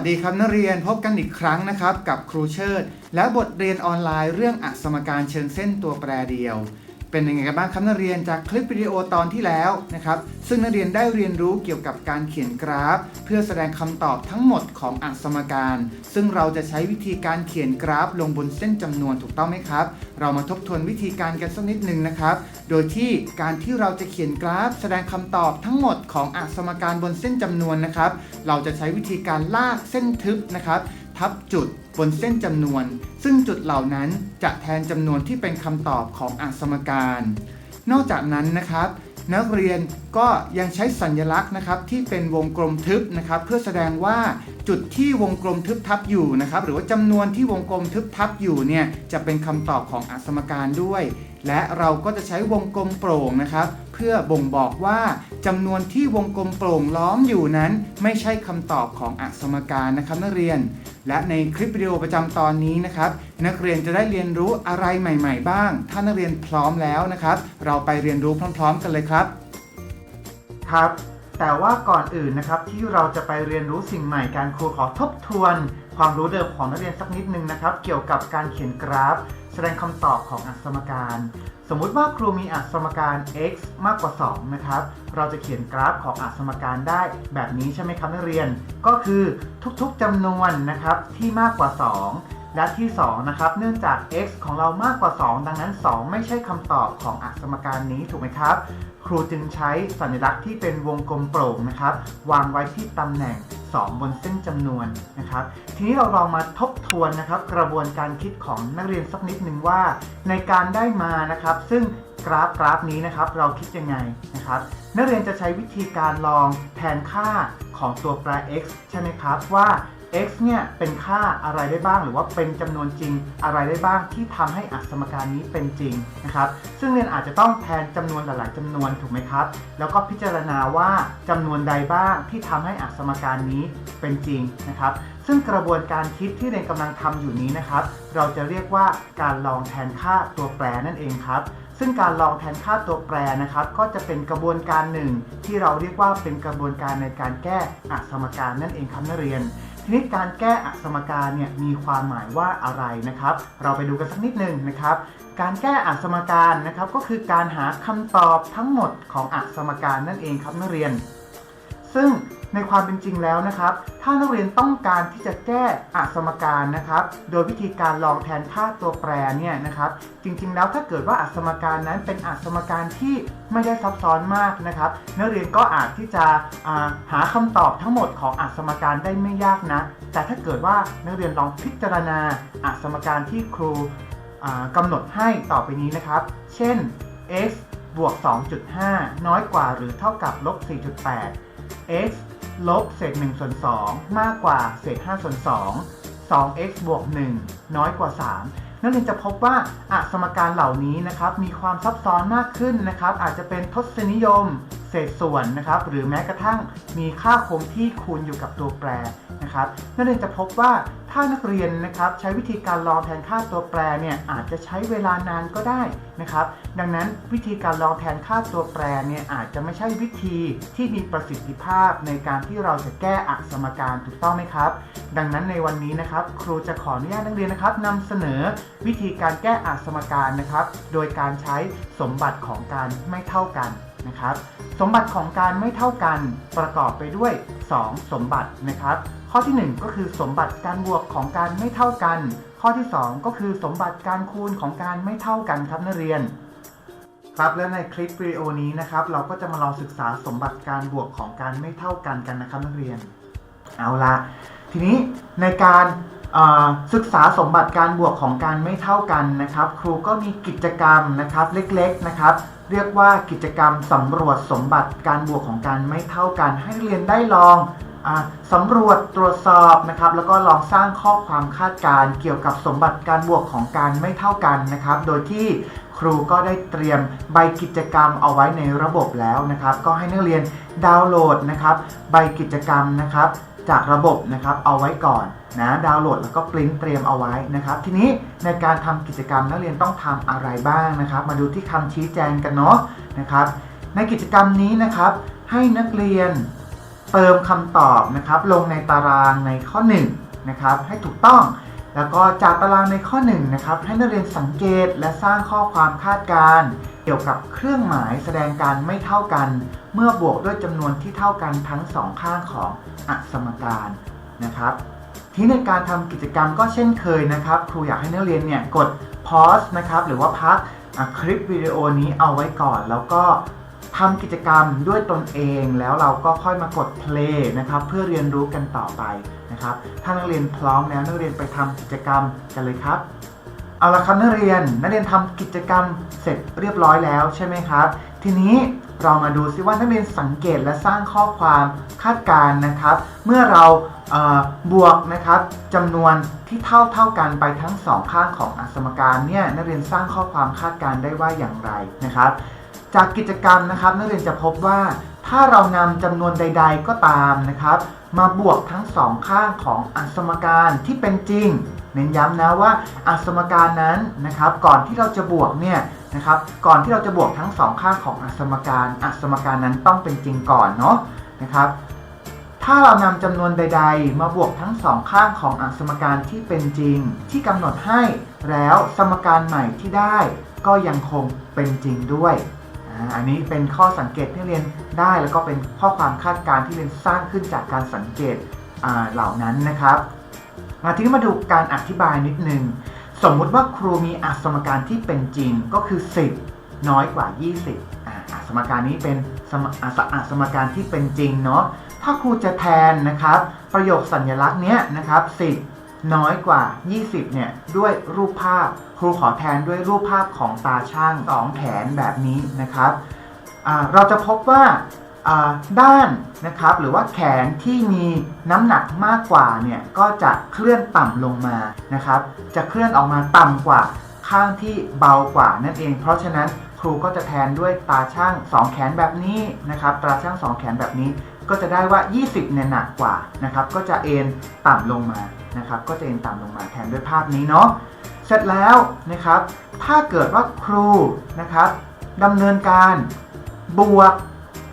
สวัสดีครับนักเรียนพบกันอีกครั้งนะครับ กับครูเชิด และบทเรียนออนไลน์เรื่องอัสมการเชิงเส้นตัวแปรเดียว เป็นยังไงกันบ้างครับนักเรียนจากคลิปวิดีโอตอนที่แล้วนะครับ ซึ่งนักเรียนได้เรียนรู้เกี่ยวกับการเขียนกราฟ เพื่อแสดงคำตอบทั้งหมดของอัสมการ ซึ่งเราจะใช้วิธีการเขียนกราฟ ลงบนเส้นจำนวนถูกต้องไหมครับ เรามาทบทวนวิธีการกันสักนิดหนึ่งนะครับ โดยที่การที่เราจะเขียนกราฟ แสดงคำตอบทั้งหมดของอัสมการบนเส้นจำนวนนะครับ เราจะใช้วิธีการลากเส้นทึบนะครับ ทับจุดบนเส้นจำนวน ซึ่งจุดเหล่านั้นจะแทนจำนวนที่เป็นคำตอบของอสมการ นอกจากนั้นนะครับ นักเรียนก็ยังใช้สัญลักษณ์นะครับที่เป็นวงกลมทึบนะครับเพื่อแสดงว่าจุดที่วงกลมทึบทับอยู่นะครับหรือว่าจำนวนที่วงกลมทึบทับอยู่เนี่ยจะเป็นคำตอบของอสมการด้วย และเราก็จะใช้วงกลมโปร่งนะครับ พื่อบ่งบอกว่าจำนวนที่วงกลมโปร่งล้อมอยู่นั้น ไม่ใช่คำตอบของอัสมการนะครับนักเรียน และในคลิปวิดีโอประจำตอนนี้นะครับ นักเรียนจะได้เรียนรู้อะไรใหม่ ๆ บ้าง ถ้านักเรียนพร้อมแล้วนะครับ เราไปเรียนรู้พร้อม ๆ กันเลยครับ ครับแต่ว่าก่อนอื่นนะครับที่เราจะไปเรียนรู้สิ่งใหม่การครูขอทบทวน ความรู้เดิมของนักเรียนสักนิดนึงนะครับ เกี่ยวกับการเขียนกราฟ แสดงคำตอบของอัสมการ สมมุติว่าครูมีอัสมการ x มากกว่า 2 นะครับ เราจะเขียนกราฟของอัสมการได้แบบนี้ใช่ไหมครับนักเรียน ก็คือทุกๆจำนวนนะครับที่มากกว่า 2 และที่ 2 นะครับ เนื่องจาก x ของเรามากกว่า 2 ดังนั้น 2 ไม่ใช่คำตอบของอัสมการนี้ถูกไหมครับ ครูจึงใช้สัญลักษณ์ที่เป็นวงกลมโปร่งนะครับ วางไว้ที่ตำแหน่ง 2 บนเส้นจำนวนนะครับ ทีนี้เราลองมาทบทวนนะครับ กระบวนการคิดของนักเรียนสักนิดหนึ่งว่า ในการได้มานะครับ ซึ่งกราฟกราฟนี้นะครับ เราคิดยังไงนะครับ นักเรียนจะใช้วิธีการลองแทนค่าของตัวแปร x ใช่ไหมครับว่า x เนี่ยเป็นค่าอะไรได้บ้าง หรือว่าเป็นจำนวนจริงอะไรได้บ้างที่ทำให้อัสมการนี้เป็นจริงนะครับ ซึ่งเรียนอาจจะต้องแทนจำนวนหลายๆจำนวนถูกไหมครับ แล้วก็พิจารณาว่าจำนวนใดบ้างที่ทำให้อัสมการนี้เป็นจริงนะครับ ซึ่งกระบวนการคิดที่เรียนกำลังทำอยู่นี้นะครับ เราจะเรียกว่าการลองแทนค่าตัวแปรนั่นเองครับซึ่งการลองแทนค่าตัวแปรนะครับ ก็จะเป็นกระบวนการหนึ่ง ที่เราเรียกว่าเป็นกระบวนการในการแก้อัสมการนั่นเองครับนักเรียน ทีนี้การแก้อัสมการเนี่ยมีความหมายว่าอะไรนะครับ เราไปดูกันสักนิดหนึ่งนะครับ การแก้อัสมการนะครับก็คือการหาคำตอบทั้งหมดของอัสมการนั่นเองครับนักเรียน ซึ่ง ในความเป็นจริงแล้วนะครับ ถ้านักเรียนต้องการที่จะแก้อสมการนะครับ โดยวิธีการลองแทนค่าตัวแปรเนี่ยนะครับ จริงๆ แล้วถ้าเกิดว่าอสมการนั้นเป็นอสมการที่ไม่ได้ซับซ้อนมากนะครับ นักเรียนก็อาจที่จะาหาคำตอบทั้งหมดของอสมการได้ไม่ยากนะ แต่ถ้าเกิดว่านักเรียนลองพิจารณาอสมการที่ครูอ่ากำหนดให้ต่อไปนี้นะครับ เช่น x บวก 2.5 น้อยกว่าหรือเท่ากับลบ4.8 x ลบเศษ1ส่วน2 มากกว่าเศษ5ส่วน2 2x บวก 1 น้อยกว่า 3 นักเรียนจะพบว่าอะสมการเหล่านี้นะครับมีความซับซ้อนมากขึ้นนะครับ อาจจะเป็นทศนิยม เศษส่วนนะครับ หรือแม้กระทั่งมีค่าคงที่คูณอยู่กับตัวแปรนะครับนักเรียนจะพบว่าถ้านักเรียนนะครับใช้วิธีการลองแทนค่าตัวแปรเนี่ยอาจจะใช้เวลานานก็ได้นะครับ ดังนั้นวิธีการลองแทนค่าตัวแปรเนี่ยอาจจะไม่ใช่วิธีที่มีประสิทธิภาพในการที่เราจะแก้อัสมการถูกต้องไหมครับ ดังนั้นในวันนี้นะครับ ครูจะขออนุญาตนักเรียนนะครับนำเสนอวิธีการแก้อัสมการนะครับ โดยการใช้สมบัติของการไม่เท่ากัน นะครับ สมบัติของการไม่เท่ากันประกอบไปด้วย 2 สมบัตินะครับ ข้อที่ 1 ก็คือสมบัติการบวกของการไม่เท่ากัน ข้อที่ 2 ก็คือสมบัติการคูณของการไม่เท่ากันครับนักเรียนครับและในคลิปวิดีโอนี้นะครับ เราก็จะมาลองศึกษาสมบัติการบวกของการไม่เท่ากันกันนะครับนักเรียน เอาละทีนี้ในการ ศึกษาสมบัติการบวกของการไม่เท่ากันนะครับ ครูก็มีกิจกรรมนะครับเล็กๆนะครับ เรียกว่ากิจกรรมสำรวจสมบัติการบวกของการไม่เท่ากัน ให้นักเรียนได้ลองอสำรวจตรวจสอบนะครับ แล้วก็ลองสร้างข้อความคาดการณ์เกี่ยวกับสมบัติการบวกของการไม่เท่ากันนะครับ โดยที่ครูก็ได้เตรียมใบกิจกรรมเอาไว้ในระบบแล้วนะครับ ก็ให้นักเรียนดาวน์โหลดนะครับ ใบกิจกรรมนะครับ จากระบบนะครับเอาไว้ก่อนนะดาวน์โหลดแล้วก็ปริ้นเตรียมเอาไว้นะครับ ทีนี้ในการทำกิจกรรมนักเรียนต้องทำอะไรบ้างนะครับ มาดูที่คำชี้แจงกันเนาะนะครับ ในกิจกรรมนี้นะครับ ให้นักเรียนเติมคำตอบนะครับ ลงในตารางในข้อ1นะครับให้ถูกต้อง แล้วก็จากตารางในข้อ1นะครับให้นักเรียนสังเกตและสร้างข้อความคาดการณ์เกี่ยวกับเครื่องหมายแสดงการไม่เท่ากัน เมื่อบวกด้วยจำนวนที่เท่ากันทั้งสองข้างของอสมการนะครับที่ในการทำกิจกรรมก็เช่นเคยนะครับ ครูอยากให้นักเรียนเนี่ยกด pause นะครับหรือว่าพักคลิปวิดีโอนี้เอาไว้ก่อน แล้วก็ ทำกิจกรรมด้วยตนเองแล้วเราก็ค่อยมากด play นะครับเพื่อเรียนรู้กันต่อไปนะครับ ถ้านักเรียนพร้อมแล้วนักเรียนไปทำกิจกรรมกันเลยครับเอาละครับนักเรียนนักเรียนทำกิจกรรมเสร็จเรียบร้อยแล้วใช่ไหมครับ ทีนี้เรามาดูซิว่านักเรียนสังเกตและสร้างข้อความคาดการณ์นะครับ เมื่อเราบวกนะครับจำนวนที่เท่าเท่ากันไปทั้งสองข้างของอสมการเนี่ยนักเรียนสร้างข้อความคาดการณ์ได้ว่าอย่างไรนะครับ จากกิจกรรมนะครับนักเรียนจะพบว่าถ้าเรานำจำนวนใด ๆ ก็ตามนะครับ มาบวกทั้งสองข้างของอสมการที่เป็นจริง เน้นย้ำนะว่าอสมการนั้นนะครับ ก่อนที่เราจะบวกเนี่ยนะครับ ก่อนที่เราจะบวกทั้งสองข้างของอสมการอสมการนั้นต้องเป็นจริงก่อนเนาะนะครับ ถ้าเรานำจำนวนใด ๆ มาบวกทั้งสองข้างของอสมการที่เป็นจริง ที่กำหนดให้แล้วสมการใหม่ที่ได้ ก็ยังคงเป็นจริงด้วย อันนี้เป็นข้อสังเกตที่เรียนได้แล้วก็เป็นข้อความคาดการณ์ที่เรียนสร้างขึ้นจากการสังเกตเหล่านั้นนะครับมาทีนี้มาดูการอธิบายนิดนึง สมมุติว่าครูมีอสมการที่เป็นจริงก็คือ 10 น้อยกว่า 20อ่าอสมการนี้เป็นสมอสอสมการที่เป็นจริงเนาะถ้าครูจะแทนนะครับ ประโยคสัญลักษณ์เนี้ยนะครับ 10 น้อยกว่า 20 เนี่ย ด้วยรูปภาพ ครูขอแทนด้วยรูปภาพของตาช่างสองแขนแบบนี้นะครับเราจะพบว่าอ่าด้านนะครับหรือว่าแขนที่มีน้ำหนักมากกว่าเนี่ยก็จะเคลื่อนต่ำลงมานะครับจะเคลื่อนออกมาต่ำกว่าข้างที่เบากว่านั่นเอง เพราะฉะนั้นครูก็จะแทนด้วยตาช่างสองแขนแบบนี้นะครับตาช่างสองแขนแบบนี้ ก็จะได้ว่า 20เนี่ยหนักกว่านะครับ ก็จะเอ็นต่ำลงมานะครับ ก็จะเอ็นต่ำลงมาแทนด้วยภาพนี้เนาะ เสร็จแล้วนะครับ ถ้าเกิดว่าครูนะครับดำเนินการบวก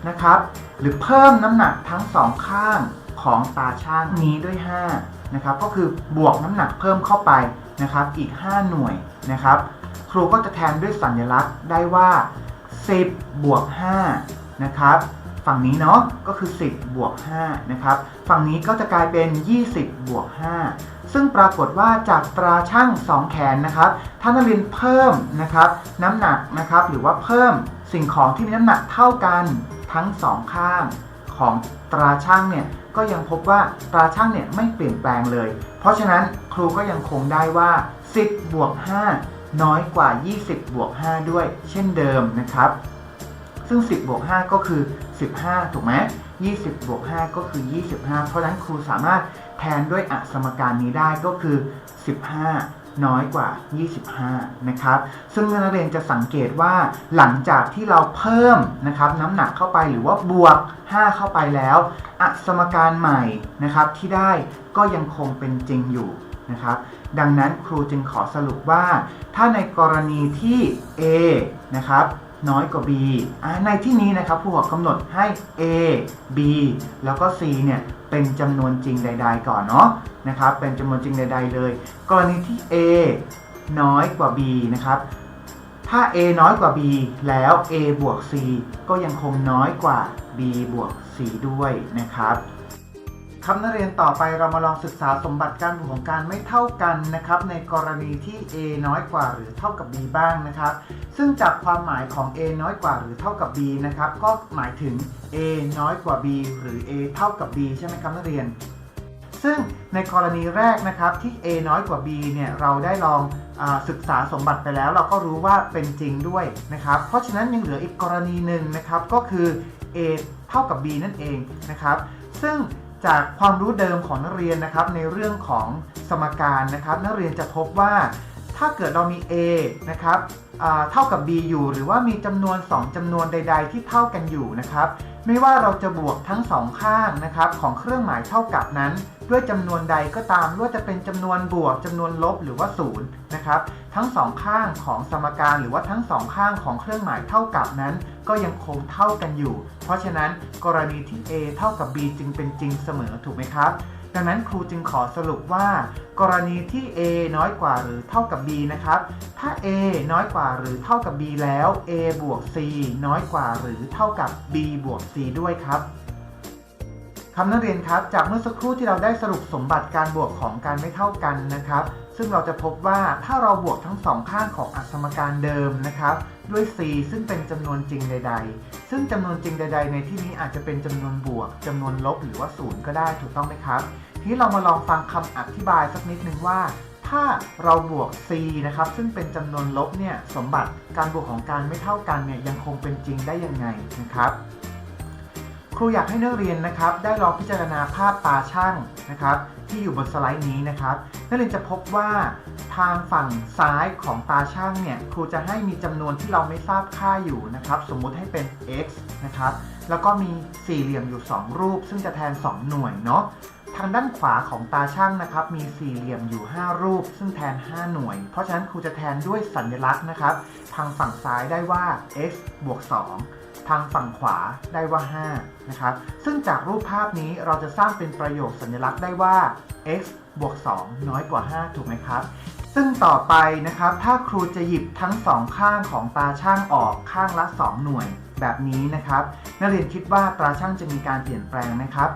นะครับหรือเพิ่มน้ำหนักทั้งสองข้างของตาช่างนี้ด้วย5นะครับก็คือบวกน้ำหนักเพิ่มเข้าไปนะครับอีก 5 หน่วยนะครับครูก็จะแทนด้วยสัญลักษณ์ได้ว่า 10 บวก5นะครับ ฝั่งนี้เนาะก็คือ 10 บวก 5 นะครับ ฝั่งนี้ก็จะกลายเป็น 20 บวก 5 ซึ่งปรากฏว่าจากตราช่าง 2 แขนนะครับถ้านักเรียนเพิ่มนะครับน้ำหนักนะครับหรือว่าเพิ่มสิ่งของที่มีน้ำหนักเท่ากันทั้ง 2 ข้างของตราช่างเนี่ยก็ยังพบว่าตราช่างเนี่ยไม่เปลี่ยนแปลงเลย เพราะฉะนั้นครูก็ยังคงได้ว่า 10 บวก 5 น้อยกว่า 20 บวก 5 ด้วย เช่นเดิมนะครับ ซึ่ง 10 บวก 5 ก็คือ 15 ถูกไหม20 บวก 5 ก็คือ 25 เพราะฉะนั้นครูสามารถแทนด้วยอสมการนี้ได้ก็คือ 15 น้อยกว่า 25 นะครับ ซึ่งนักเรียนจะสังเกตว่าหลังจากที่เราเพิ่มนะครับน้ำหนักเข้าไปหรือว่าบวก 5 เข้าไปแล้ว อสมการใหม่นะครับที่ได้ก็ยังคงเป็นจริงอยู่นะครับดังนั้นครูจึงขอสรุปว่า ถ้าในกรณีที่ A นะครับ น้อยกว่า B ในที่นี้นะครับผู้ขอกำหนดให้ A B แล้วก็ C เนี่ยเป็นจำนวนจริงใด ๆ ก่อนเนาะนะครับ เป็นจำนวนจริงใด ๆ เลย กรณีที่ A น้อยกว่า B นะครับถ้า A น้อยกว่า B แล้ว A บวก C ก็ยังคงน้อยกว่า B บวก C ด้วยนะครับ คำนักเรียนต่อไปเรามาลองศึกษาสมบัติการของการไม่เท่ากันนะครับ ในกรณีที่ a น้อยกว่าหรือเท่ากับ b บ้างนะครับ ซึ่งจากความหมายของ a น้อยกว่าหรือเท่ากับ b นะครับ ก็หมายถึง a น้อยกว่า b หรือ a เท่ากับ b ใช่ไหมครับนักเรียน ซึ่งในกรณีแรกนะครับที่ a น้อยกว่า b เนี่ยเราได้ลองอศึกษาสมบัติไปแล้ว เราก็รู้ว่าเป็นจริงด้วยนะครับ เพราะฉะนั้นยังเหลืออีกกรณีหนึ่งนะครับก็คือ a เท่ากับ b นั่นเองนะครับ ซึ่ง จากความรู้เดิมของนักเรียนนะครับในเรื่องของสมการนะครับ นักเรียนจะพบว่าถ้าเกิดเรามี a นะครับเท่ากับ b อยู่ หรือว่ามีจำนวน 2จำนวนใด ๆ ที่เท่ากันอยู่นะครับ ไม่ว่าเราจะบวกทั้งสองข้างนะครับของเครื่องหมายเท่ากับนั้น ด้วยจำนวนใดก็ตามว่าจะเป็นจำนวนบวกจำนวนลบหรือว่าศูนย์นะครับทั้งสองข้างของสมการหรือว่าทั้งสองข้างของเครื่องหมายเท่ากับนั้น ก็ยังคงเท่ากันอยู่ เพราะฉะนั้นกรณีที่ a เท่ากับ b จึงเป็นจริงเสมอถูกไหมครับ ดังนั้นครูจึงขอสรุปว่า กรณีที่ a น้อยกว่าหรือเท่ากับ b นะครับ ถ้า a น้อยกว่าหรือเท่ากับ b แล้ว a บวก c น้อยกว่าหรือเท่ากับ b บวก c ด้วยครับ คำนักเรียนครับ จากเมื่อสักครู่ที่เราได้สรุปสมบัติการบวกของการไม่เท่ากันนะครับ ซึ่งเราจะพบว่าถ้าเราบวกทั้งสองข้างของอักษมการเดิมนะครับ ด้วย c ซึ่งเป็นจำนวนจริงใด ๆ ซึ่งจำนวนจริงใด ๆ ในที่นี้อาจจะเป็นจำนวนบวกจำนวนลบหรือว่าศูนย์ก็ได้ถูกต้องไหมครับ ทีนี้เรามาลองฟังคำอธิบายสักนิดนึงว่า ถ้าเราบวก c นะครับซึ่งเป็นจำนวนลบเนี่ยสมบัติการบวกของการไม่เท่ากันเนี่ยยังคงเป็นจริงได้ยังไงนะครับ ครูอยากให้นักเรียนนะครับ ได้ลองพิจารณาภาพตาช่างนะครับ ที่อยู่บนสไลด์นี้นะครับ นักเรียนจะพบว่าทางฝั่งซ้ายของตาช่างเนี่ยครูจะให้มีจำนวนที่เราไม่ทราบค่าอยู่นะครับ สมมุติให้เป็น x นะครับ แล้วก็มีสี่เหลี่ยมอยู่ 2 รูป ซึ่งจะแทน 2 หน่วยเนาะทางด้านขวาของตาช่างนะครับ มีสี่เหลี่ยมอยู่ 5 รูป ซึ่งแทน 5 หน่วย เพราะฉะนั้นครูจะแทนด้วยสัญลักษณ์นะครับ ทางฝั่งซ้ายได้ว่า x บวก2 ทางฝั่งขวาได้ว่า 5 นะครับ ซึ่งจากรูปภาพนี้เราจะสร้างเป็นประโยคสัญลักษณ์ได้ว่า x บวก 2 น้อยกว่า 5 ถูกไหมครับ ซึ่งต่อไปนะครับ ถ้าครูจะหยิบทั้งสองข้างของตาช่างออกข้างละ 2 หน่วยแบบนี้นะครับ นักเรียนคิดว่าตาช่างจะมีการเปลี่ยนแปลงไหมครับ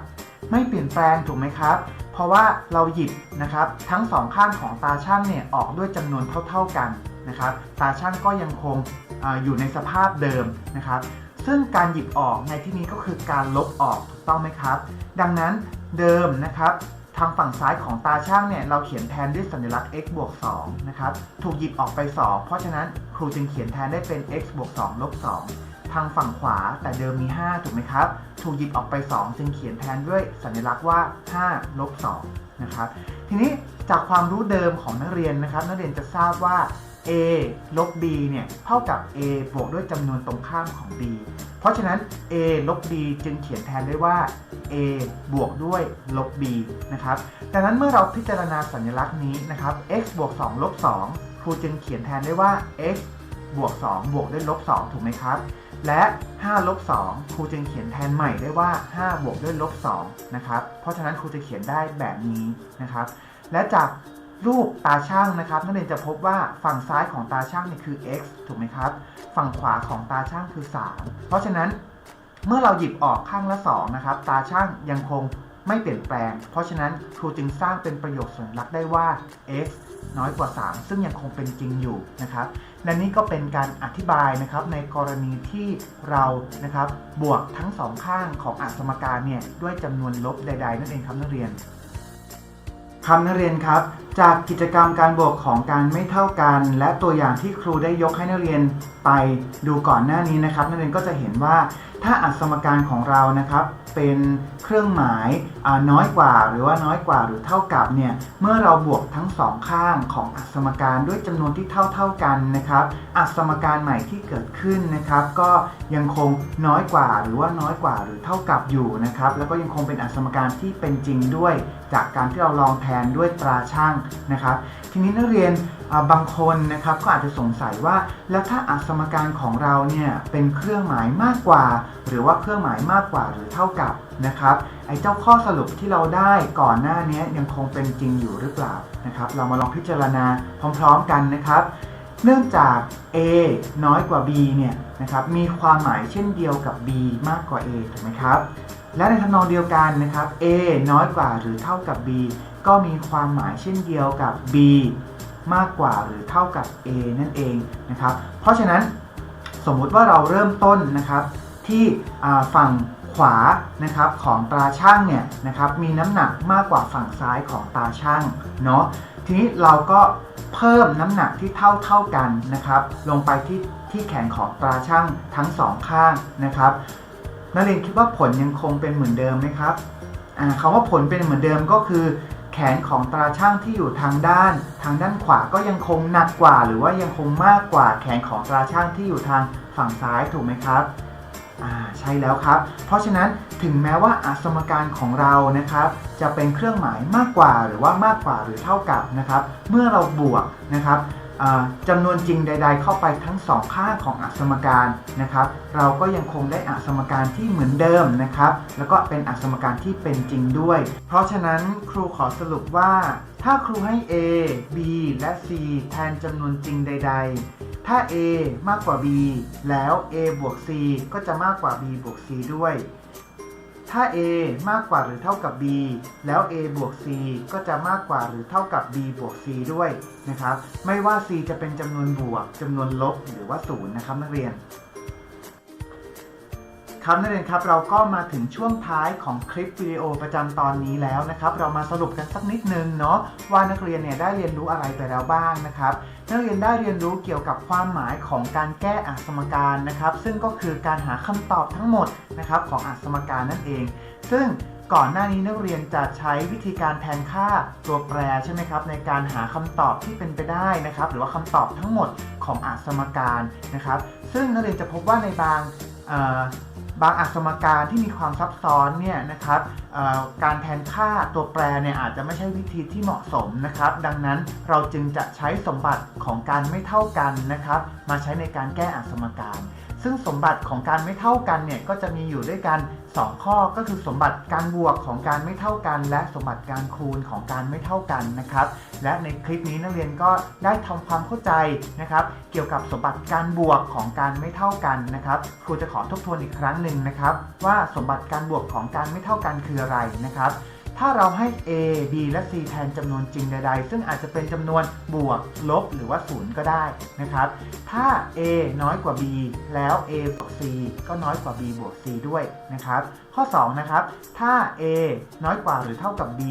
ไม่เปลี่ยนแปลงถูกไหมครับ เพราะว่าเราหยิบนะครับทั้งสองข้างของตาช่างเนี่ยออกด้วยจำนวนเท่า ๆกันนะครับ ตาช่างก็ยังคงออยู่ในสภาพเดิมนะครับ ซึ่งการหยิบออกในที่นี้ก็คือการลบออกถูกต้องไหมครับ ดังนั้นเดิมนะครับทางฝั่งซ้ายของตาช่างเนี่ยเราเขียนแทนด้วยสัญลักษณ์ x บวก2นะครับ ถูกหยิบออกไป 2 เพราะฉะนั้นครูจึงเขียนแทนได้เป็น x บวก2ลบ2 ทางฝั่งขวาแต่เดิมมี 5 ถูกไหมครับ ถูกหยิบออกไป 2 จึงเขียนแทนด้วยสัญลักษณ์ว่า5ลบ2นะครับ ทีนี้จากความรู้เดิมของนักเรียนนะครับ นักเรียนจะทราบว่า a ลบ b เนี่ยเท่ากับ a บวกด้วยจำนวนตรงข้ามของ b เพราะฉะนั้น a ลบ b จึงเขียนแทนได้ว่า a บวกด้วยลบ b นะครับดังนั้นเมื่อเราพิจารณาสัญลักษณ์นี้นะครับ x บวก2ลบ2ครูจึงเขียนแทนได้ว่า x บวก 2 บวกด้วยลบ 2 ถูกไหมครับ และ5ลบ2ครูจึงเขียนแทนใหม่ได้ว่า 5 บวกด้วยลบ2นะครับ เพราะฉะนั้นครูจะเขียนได้แบบนี้นะครับ และจากรูปตาช่างนะครับนักเรียนจะพบว่าฝั่งซ้ายของตาช่างนี่คือ x ถูกไหมครับ ฝั่งขวาของตาช่างคือ 3 เพราะฉะนั้นเมื่อเราหยิบออกข้างละ2นะครับ ตาช่างยังคง ไม่เปลี่ยนแปลง เพราะฉะนั้นครูจึงสร้างเป็นประโยคสัญลักษณ์ได้ว่า x น้อยกว่า 3 ซึ่งยังคงเป็นจริงอยู่นะครับ และนี่ก็เป็นการอธิบายนะครับในกรณีที่เรานะครับบวกทั้งสองข้างของอสมการเนี่ยด้วยจำนวนลบใด ๆ นั่นเองครับนักเรียนคำนักเรียนครับ จากกิจกรรมการบวกของการไม่เท่ากัน และตัวอย่างที่ครูได้ยกให้นักเรียนไปดูก่อนหน้านี้นะครับ นักเรียนก็จะเห็นว่าถ้าอักษมการของเรานะครับเป็นเครื่องหมายน้อยกว่าหรือว่าน้อยกว่าหรือเท่ากับเนี่ยเมื่อเราบวกทั้งสองข้างของอักษมการด้วยจำนวนที่เท่าเท่ากันนะครับอักษมการใหม่ที่เกิดขึ้นนะครับ ก็ยังคงน้อยกว่าหรือว่าน้อยกว่าหรือเท่ากับอยู่นะครับ แล้วก็ยังคงเป็นอักษมการที่เป็นจริงด้วย จากการที่เราลองแทนด้วยตราช่างนะครับ ทีนี้นักเรียนบางคนนะครับก็อาจจะสงสัยว่าแล้วถ้าอักษมการของเราเนี่ยเป็นเครื่องหมายมากกว่า หรือว่าเครื่องหมายมากกว่าหรือเท่ากับนะครับไอ้เจ้าข้อสรุปที่เราได้ก่อนหน้านี้ยังคงเป็นจริงอยู่หรือเปล่านะครับ เรามาลองพิจารณาพร้อมๆกันนะครับ เนื่องจาก a น้อยกว่า b เนี่ยนะครับมีความหมายเช่นเดียวกับ b มากกว่า a ถูกไหมครับและในทำนองเดียวกันนะครับ a น้อยกว่าหรือเท่ากับ b ก็มีความหมายเช่นเดียวกับ b มากกว่าหรือเท่ากับ a นั่นเองนะครับ เพราะฉะนั้นสมมุติว่าเราเริ่มต้นนะครับที่ฝั่งขวานะครับของตราช่างเนี่ยนะครับมีน้ำหนักมากกว่าฝั่งซ้ายของตาช่างเนาะทีนี้เราก็เพิ่มน้ำหนักที่เท่าเท่ากันนะครับลงไปที่ที่แขนของตราช่างทั้งสองข้างนะครับนักเรียนคิดว่าผลยังคงเป็นเหมือนเดิมไหมครับคำว่าผลเป็นเหมือนเดิมก็คือ แขนของตราช่างที่อยู่ทางด้าน ทางด้านขวาก็ยังคงหนักกว่า หรือว่ายังคงมากกว่าแขนของตราช่างที่อยู่ทางฝั่งซ้ายถูกไหมครับอ่าใช่แล้วครับ เพราะฉะนั้นถึงแม้ว่าอสมการของเรานะครับ จะเป็นเครื่องหมายมากกว่าหรือว่ามากกว่าหรือเท่ากับนะครับ เมื่อเราบวกนะครับ จำนวนจริงใด ๆ เข้าไปทั้งสองข้างของอสมการนะครับ เราก็ยังคงได้อสมการที่เหมือนเดิมนะครับ แล้วก็เป็นอสมการที่เป็นจริงด้วย เพราะฉะนั้นครูขอสรุปว่า ถ้าครูให้ a b และ c แทนจำนวนจริงใด ๆ ถ้า a มากกว่า b แล้ว a บวก c ก็จะมากกว่า b บวก c ด้วย ถ้า a มากกว่าหรือเท่ากับ b แล้ว a บวก c ก็จะมากกว่าหรือเท่ากับ b บวก c ด้วยนะครับ ไม่ว่า c จะเป็นจำนวนบวกจำนวนลบหรือว่าศูนย์นะครับนักเรียน ครับนักเรียนครับเราก็มาถึงช่วงท้ายของคลิปวิดีโอประจำตอนนี้แล้วนะครับ เรามาสรุปกันสักนิดนึงเนาะว่านักเรียนเนี่ยได้เรียนรู้อะไรไปแล้วบ้างนะครับนักเรียนได้เรียนรู้เกี่ยวกับความหมายของการแก้อักสมการนะครับ ซึ่งก็คือการหาคำตอบทั้งหมดนะครับของอักสมการนั่นเอง ซึ่งก่อนหน้านี้นักเรียนจะใช้วิธีการแทนค่าตัวแปรใช่ไหมครับในการหาคำตอบที่เป็นไปได้นะครับ หรือว่าคำตอบทั้งหมดของอักสมการนะครับ ซึ่งนักเรียนจะพบว่าในบาง บางอักษมการที่มีความซับซ้อนเนี่ยนะครับการแทนค่าตัวแปรเนี่ยอาจจะไม่ใช่วิธีที่เหมาะสมนะครับ ดังนั้นเราจึงจะใช้สมบัติของการไม่เท่ากันนะครับ มาใช้ในการแก้อักษมการ ซึ่งสมบัติของการไม่เท่ากันเนี่ยก็จะมีอยู่ด้วยกัน 2 ข้อก็คือสมบัติการบวกของการไม่เท่ากัน และสมบัติการคูณของการไม่เท่ากันนะครับ และในคลิปนี้นักเรียนก็ได้ทำความเข้าใจนะครับ เกี่ยวกับสมบัติการบวกของการไม่เท่ากันนะครับ ครูจะขอทบทวนอีกครั้งหนึ่งนะครับ ว่าสมบัติการบวกของการไม่เท่ากันคืออะไรนะครับ ถ้าเราให้ a b และ c แทนจำนวนจริงใด ๆ ซึ่งอาจจะเป็นจำนวนบวก ลบ หรือว่าศูนย์ก็ได้นะครับ ถ้า a น้อยกว่า b แล้ว a บวก c ก็น้อยกว่า b บวก c ด้วยนะครับ ข้อ 2 นะครับ ถ้า a น้อยกว่าหรือเท่ากับ b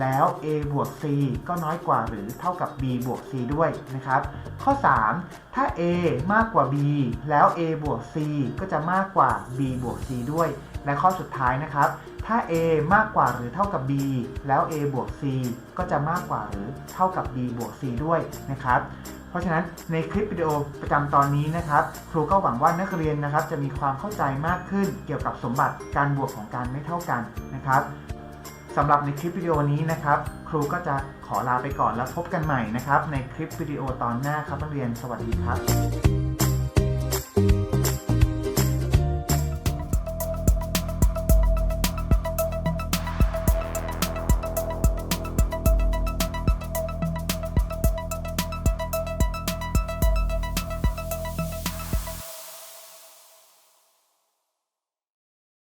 แล้ว a บวก c ก็น้อยกว่าหรือเท่ากับ b บวก c ด้วยนะครับ ข้อ 3 ถ้า a มากกว่า b แล้ว a บวก c ก็จะมากกว่า b บวก c ด้วย และข้อสุดท้ายนะครับ ถ้า a มากกว่าหรือเท่ากับ b แล้ว a บวก c ก็จะมากกว่าหรือเท่ากับ b บวก c ด้วยนะครับ เพราะฉะนั้นในคลิปวิดีโอประจำตอนนี้นะครับ ครูก็หวังว่านักเรียนนะครับจะมีความเข้าใจมากขึ้นเกี่ยวกับสมบัติการบวกของการไม่เท่ากันนะครับสำหรับในคลิปวิดีโอนี้นะครับ ครูก็จะขอลาไปก่อนแล้วพบกันใหม่นะครับ ในคลิปวิดีโอตอนหน้าครับนักเรียนสวัสดีครับ